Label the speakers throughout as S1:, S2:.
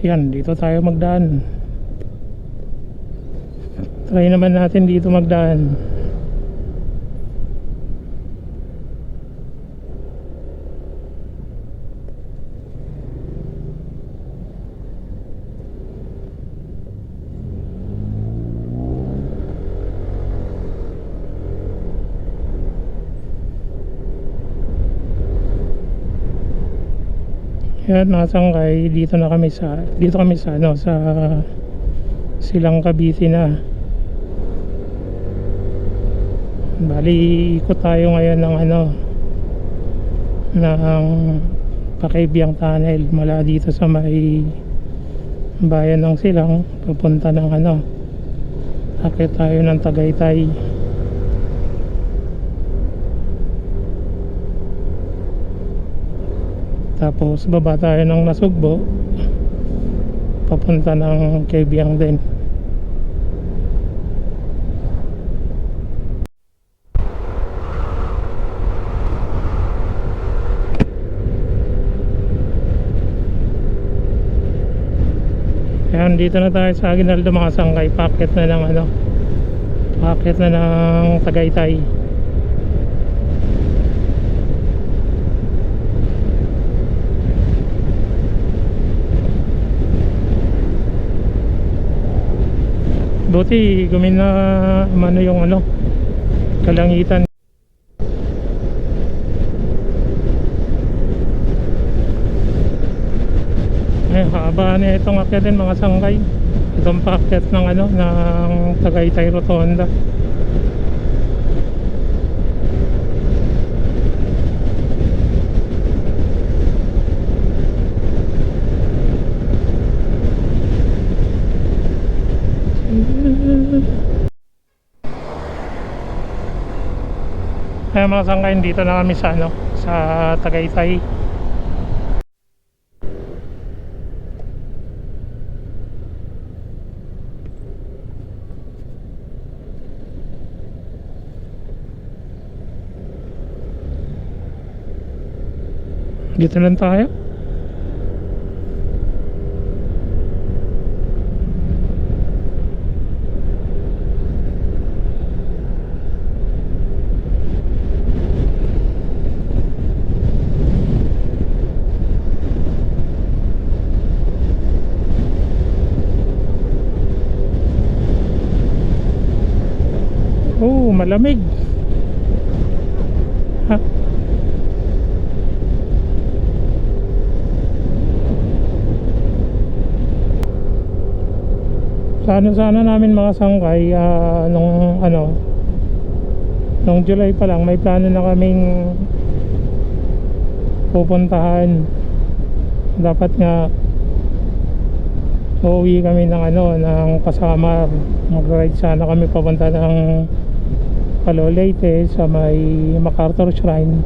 S1: Yan, dito tayo magdaan. Try naman natin dito magdaan. Yan, nasangkay. Dito na kami sa dito kami sa ano sa Silang Cavite na. Bali, ikot tayo ngayon ng ano ng Pakibiyang Tunnel mula dito sa may bayan ng Silang papunta ng ano akit tayo ng Tagaytay tapos baba tayo ng Nasugbo papunta ng Kebiang din dito na tayo sa Aguinaldo mga sangkay. Packet na ng ano. Packet na ng Tagaytay. Buti gumina mano yung ano kalangitan. Ay, haba na itong akyatin mga sangkay. Itong packet ng ano, ng Tagaytay Rotonda. Ay mga sangkay, dito na kami sa ano, sa Tagaytay. Dito lang tayo. Oh, malamig. Ha? Sana sana namin mga sangkay ah, nung ano nung July pa lang may plano na kaming pupuntahan dapat nga uuwi kami ng ano ng kasama mag-ride sana kami papunta ng Palolete sa may MacArthur Shrine.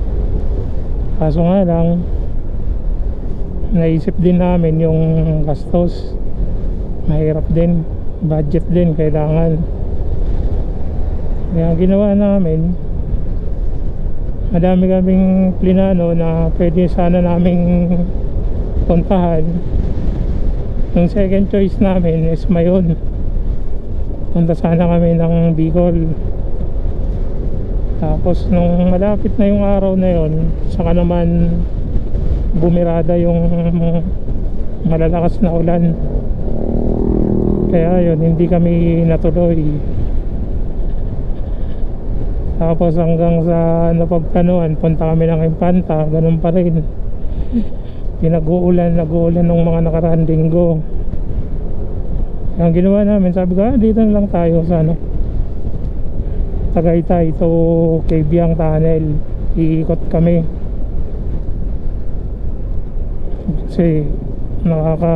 S1: Kaso nga lang naisip din namin yung gastos. Mahirap din budget din kailangan. Kaya ang ginawa namin madami kaming plinano na pwede sana naming puntahan. Yung second choice namin is Mayon. Punta sana kami ng Bicol tapos nung malapit na yung araw na yon saka naman bumirada yung malalakas na ulan. Kaya yun hindi kami natuloy. Tapos hanggang sa napagplanuan punta kami ng Impanta ganun pa rin. Pinag-uulan nag-uulan ng mga nakaraan linggo. Ang ginawa namin sabi ko ah, dito lang tayo sa ano Tagaytay. To Kebiang Tunnel iikot kami. Kasi nakaka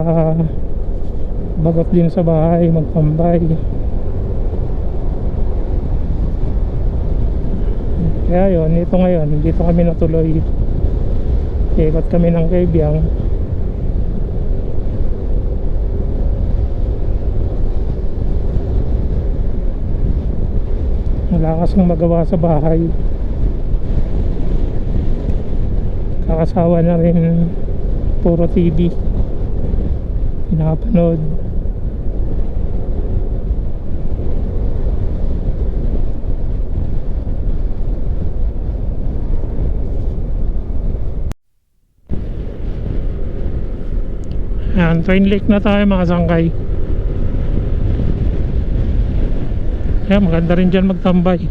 S1: bagot din sa bahay magtambay kaya yun ito ngayon dito kami natuloy. Ikot kami ng Kebiang wala kasing magawa sa bahay kakasawa na rin puro TV pinapanood. Ayan, Twin Lake na tayo mga sangkay. Ayan, maganda rin dyan magtambay.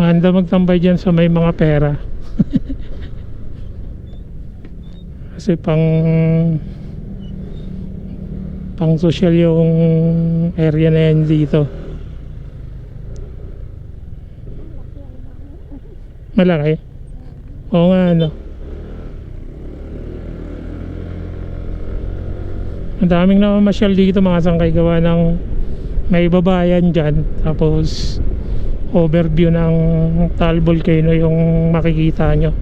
S1: Maganda magtambay dyan sa may mga pera. Kasi pang pang social yung area na yan dito. Malaki? Oo nga ano. Ang daming namamasyal dito mga sangkay gawa ng may babayan dyan. Tapos overview ng Taal Volcano yung makikita nyo.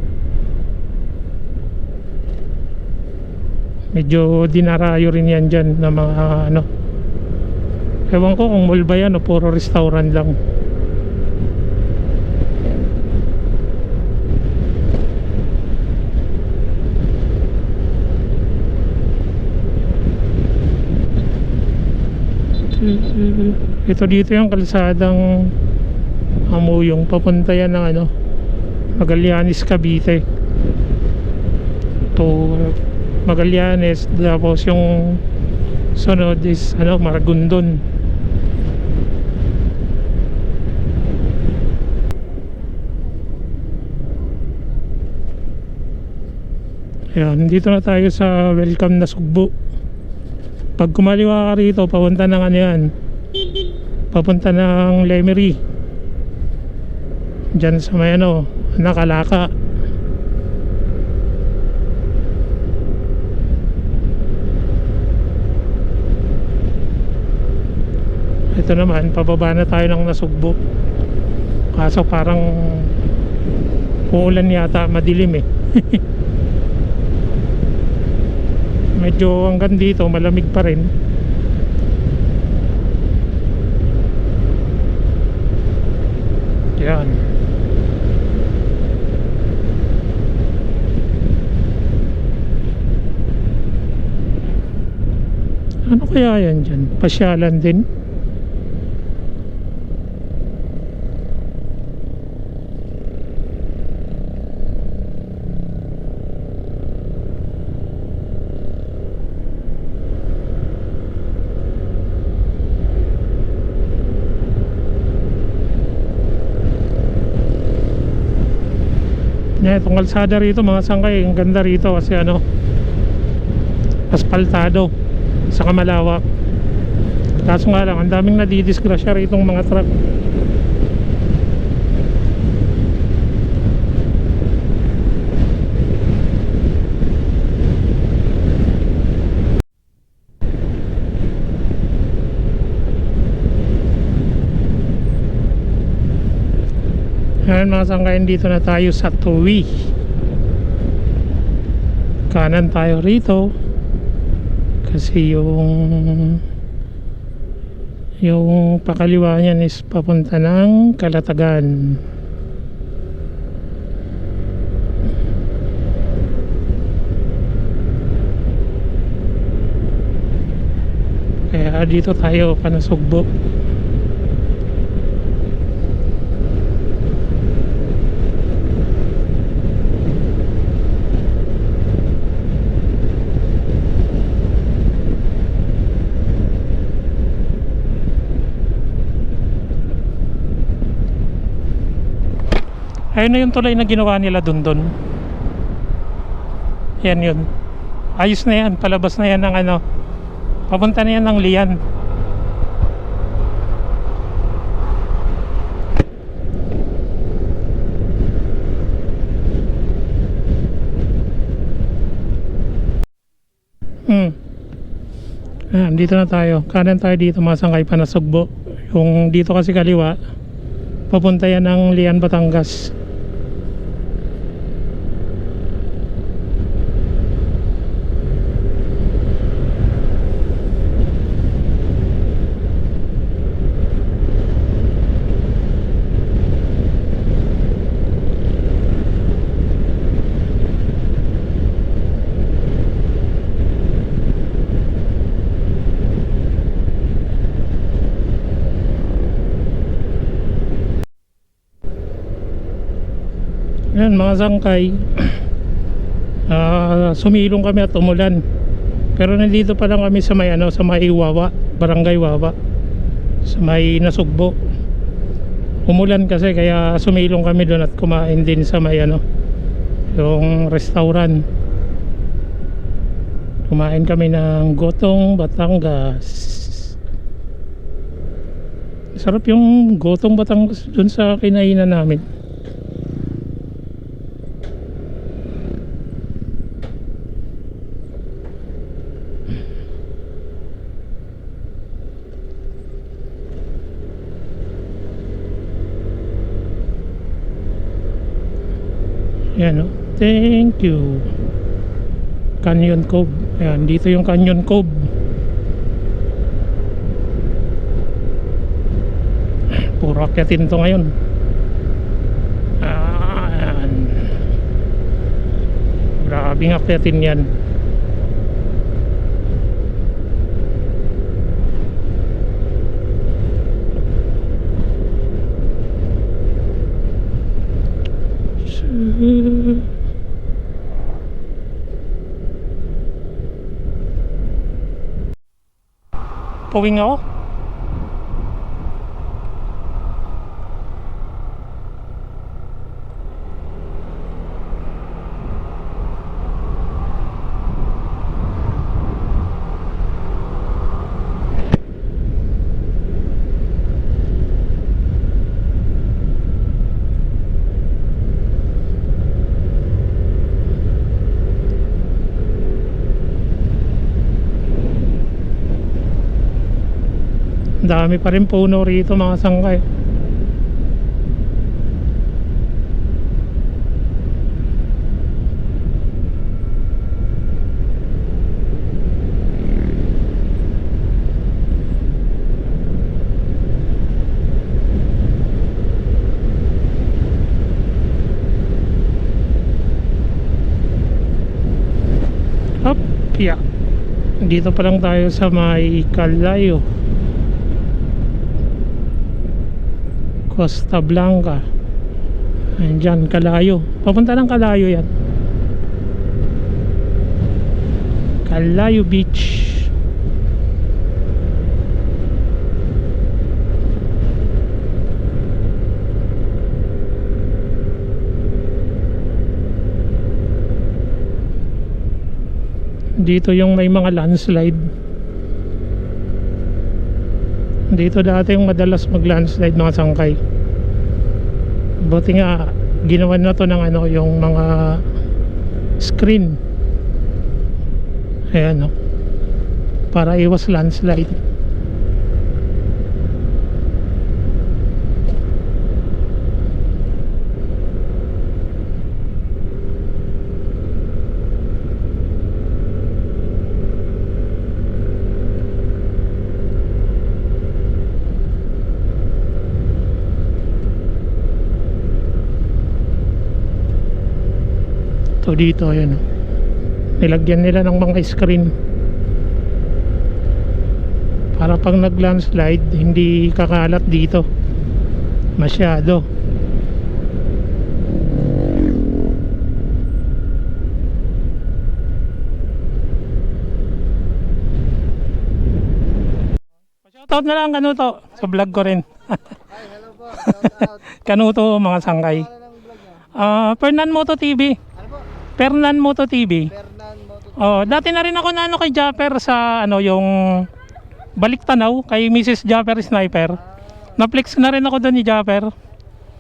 S1: Medyo dinarayo rin yan dyan na mga ano. Ewan ko kung mall ba yan o puro restaurant lang. Ito dito yung kalsadang Amuyong papunta yan ng ano Magallanes Cavite. To Magallanes tapos yung sunod is ano Maragondon. Ayan, dito na tayo sa welcome na Sugbo. Pag kumaliwa ka rito papunta ng ano yan papunta ng Lemery. Dyan sa may ano nakalaka. Ito naman pababa na tayo ng nasugbo. Kaso parang uulan yata madilim eh. Medyo hanggang dito malamig pa rin yan. Ano kaya yan dyan? Pasyalan din Yan, itong kalsada rito mga sangkay, ang ganda rito kasi ano aspaltado saka malawak kaso nga lang, ang daming nadidisgrasya rito mga truck Ngayon mga sangkayan dito na tayo sa Tuwi. Kanan tayo rito. Kasi yung Yung pakaliwa niyan is papunta ng Kalatagan. Kaya dito tayo panasugbo Ayun na yung tulay na ginawa nila dun dun. Yan yun. Ayos na yan. Palabas na yan ng ano. Papunta na yan ng Lian. Hmm. Ah, dito na tayo. Kanan tayo dito masangkay pa na Sugbo. Yung dito kasi kaliwa, papunta yan ng Lian, Batangas. Mga sangkay. Ah, sumilong kami at umulan. Pero nandito pa lang kami sa may ano, sa may Wawa, Barangay Wawa. Sa may Nasugbo. Umulan kasi kaya sumilong kami doon at kumain din sa may ano, yung restaurant. Kumain kami ng Gotong Batangas. Sarap yung Gotong Batangas doon sa kinainan namin. Yan o. Thank you. Canyon Cove. Ayan, dito yung Canyon Cove. Puro akyatin to ngayon. Ayan. Grabing akyatin yan. Puwing ako? Dami pa rin puno rito mga sangkay Up, yeah. Dito pa lang tayo sa may Kalayo. Costa Blanca. Ayan dyan, Kalayo. Papunta ng Kalayo yan. Kalayo Beach. Dito yung may mga landslide dito dati yung madalas mag landslide mga sangkay. Buti nga ginawa na to ng ano yung mga screen. Ayan no? Para iwas landslide to dito ayan oh. nilagyan nila ng mga screen para pag nag landslide hindi kakalat dito masyado Shoutout na lang kanuto sa vlog ko rin.
S2: Hi, hello po.
S1: Kanuto mga sangkay. Ah, Fernan Moto TV. Fernan Moto TV.
S2: Fernan Moto.
S1: Oh, dati na rin ako na ano kay Japper sa ano yung balik tanaw kay Mrs. Japper Sniper. Na-flex na rin ako doon ni Japper.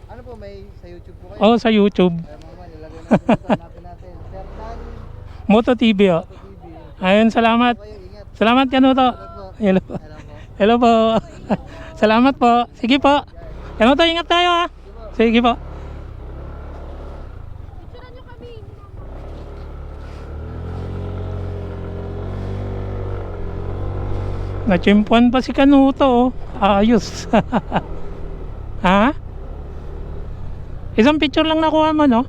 S2: Ano po, may sa YouTube po kayo?
S1: Oh, sa YouTube.
S2: Kaya mga nilagay natin natin. Fernan
S1: Moto TV oh.
S2: Moto TV.
S1: Ayun, salamat.
S2: Kayo.
S1: Salamat kanuto.
S2: Hello
S1: Hello
S2: po. Hello po.
S1: Hello po. salamat po. Sige po. Kanuto, ingat tayo ha. Sige po. Nachimpuan pa si Kanuto oh. Ayos. ha? Isang picture lang nakuha mo no?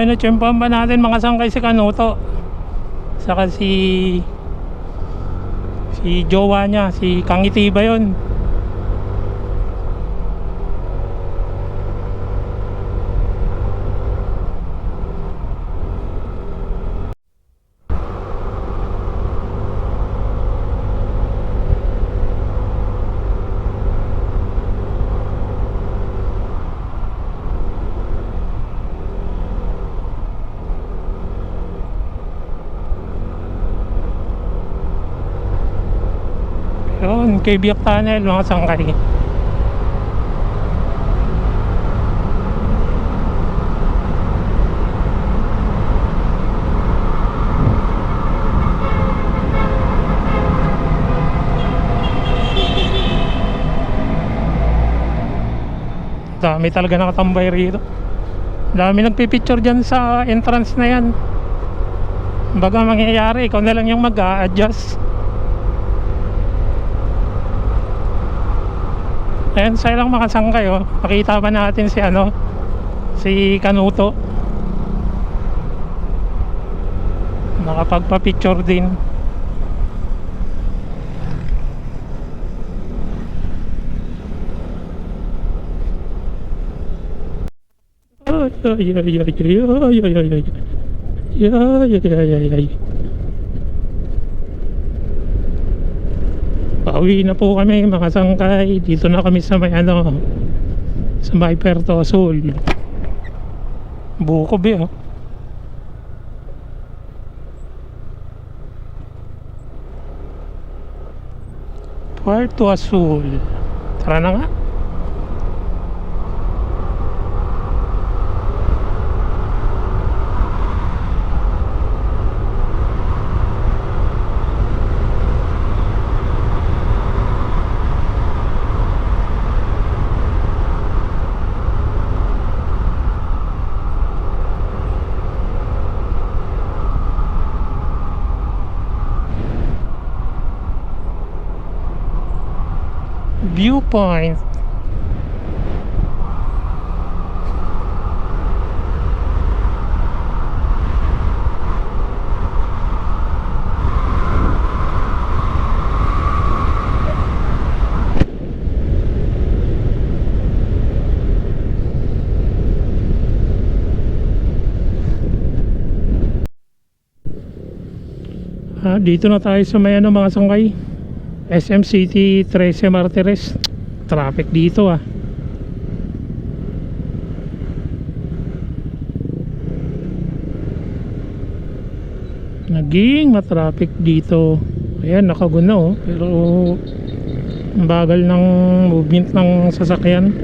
S1: Ayun, natsyempohan ba natin mga sangkay si Kanuto? Saka si... Si jowa niya, si Kangiti ba yun? Yun, kay Biak Tunnel mga sangkay. Dami talaga nakatambay rito. Dami nagpipicture dyan sa entrance na yan. Baga mangyayari, ikaw na lang yung mag-a-adjust. Ayan, sa ilang makasangkay oh. Makita pa natin si ano, si Kanuto. Nakapagpa-picture din. Ay, ay, ay, ay, ay, ay, ay, ay, ay. Ay, ay, ay, ay, ay. Pauwi na po kami mga sangkay. Dito na kami sa may ano, sa may Puerto Azul. Bukob eh. Oh. Puerto Azul. Tara na nga. Viewpoint. Ah, dito na tayo sa may ano mga sangkay. SM City 13 Martires. Traffic dito ah. Naging matraffic dito. Ayan, nakaguna oh. Pero bagal ng movement ng sasakyan.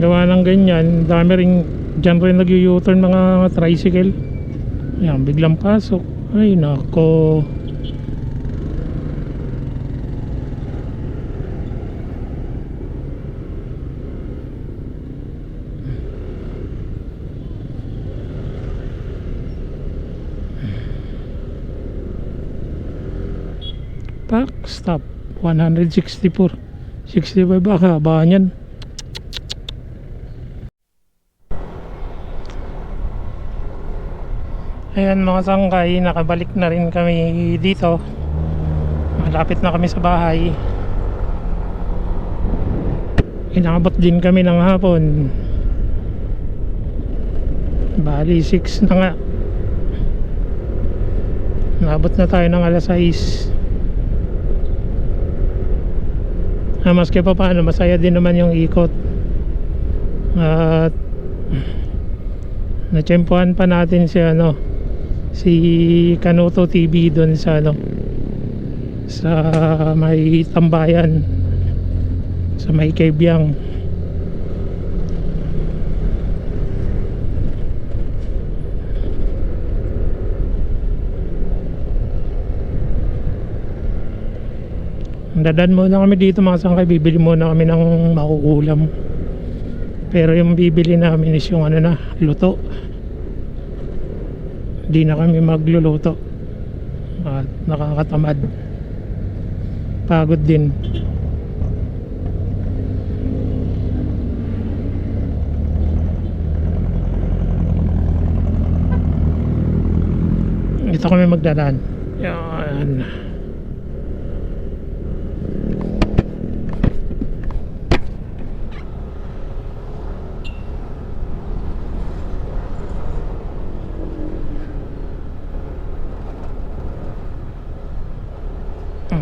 S1: Gawa ng ganyan, dami rin dyan rin nag-u-turn mga tricycle. Ayan, biglang pasok. Ay, nako. Park stop 164 65 ba kahabaan yan Ayan mga sangkay, nakabalik na rin kami dito. Malapit na kami sa bahay. Inabot din kami ng hapon. Bali 6 na nga. Nabot na tayo ng alas 6. Ah, maski pa paano, masaya din naman yung ikot. At natsyempohan pa natin si ano, si Kanoto TV doon sa ano sa may tambayan sa may Kebyang Dadaan muna kami dito mga sangkay, bibili muna kami ng makukulam. Pero yung bibili namin is yung ano na, luto. Hindi na kami magluluto. At nakakatamad. Pagod din. Dito kami magdadaan. Yan.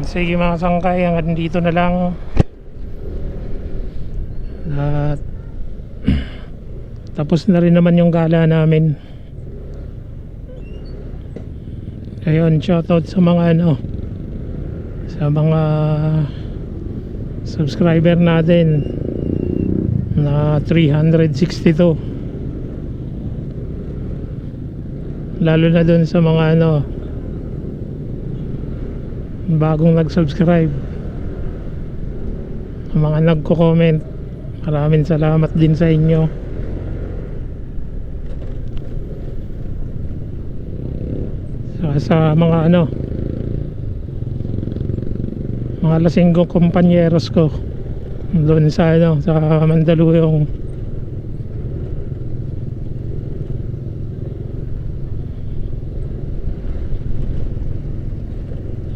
S1: Sige mga sangkay, hanggang dito na lang. At tapos na rin naman yung gala namin. Ayun, shoutout sa mga ano sa mga subscriber natin na 362 lalo na dun sa mga ano bagong nag-subscribe. Ang mga nagko-comment maraming salamat din sa inyo. Sa, sa mga ano mga lasinggong kompanyeros ko doon sa ano sa Mandaluyong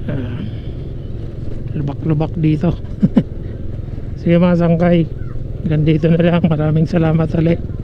S1: Ah, lubak-lubak dito. Sige mga sangkay hanggang dito na lang. Maraming salamat ulit